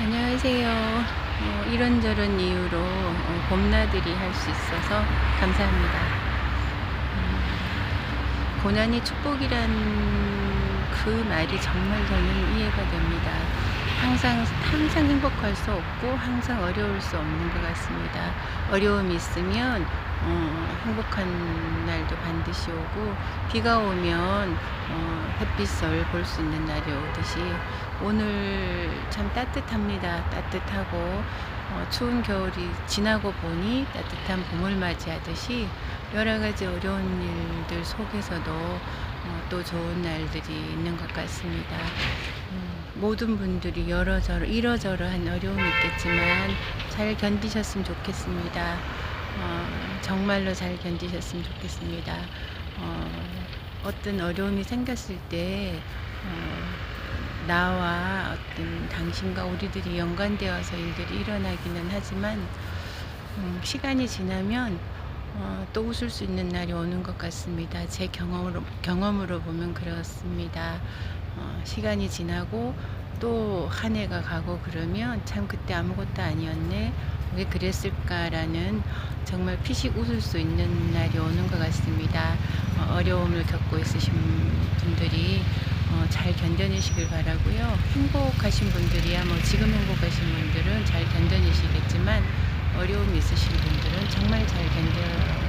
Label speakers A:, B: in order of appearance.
A: 안녕하세요. 어, 이런저런 이유로 어, 봄나들이 할 수 있어서 감사합니다. 음, 고난이 축복이란 그 말이 정말 저는 이해가 됩니다. 항상 항상 행복할 수 없고 항상 어려울 수 없는 것 같습니다. 어려움이 있으면 어, 행복한 날도 반드시 오고 비가 오면 어, 햇빛을 볼 수 있는 날이 오듯이 오늘 참 따뜻합니다. 따뜻하고 어, 추운 겨울이 지나고 보니 따뜻한 봄을 맞이하듯이 여러 가지 어려운 일들 속에서도 어, 또 좋은 날들이 있는 것 같습니다. 음, 모든 분들이 여러저러 이러저러한 어려움이 있겠지만 잘 견디셨으면 좋겠습니다. 어, 정말로 잘 견디셨으면 좋겠습니다. 어, 어떤 어려움이 생겼을 때 어, 나와 어떤 당신과 우리들이 연관되어서 일들이 일어나기는 하지만 음, 시간이 지나면 어, 또 웃을 수 있는 날이 오는 것 같습니다. 제 경험으로 경험으로 보면 그렇습니다. 어, 시간이 지나고 또 한 해가 가고 그러면 참 그때 아무것도 아니었네. 왜 그랬을까라는 정말 피식 웃을 수 있는 날이 오는 것 같습니다. 어, 어려움을 겪고 있으신 분들이 어, 잘 견뎌내시길 바라고요. 행복하신 분들이야 뭐 지금 행복하신 분들은 잘 견뎌내시겠지만 어려움이 있으신 정말 잘 견뎌내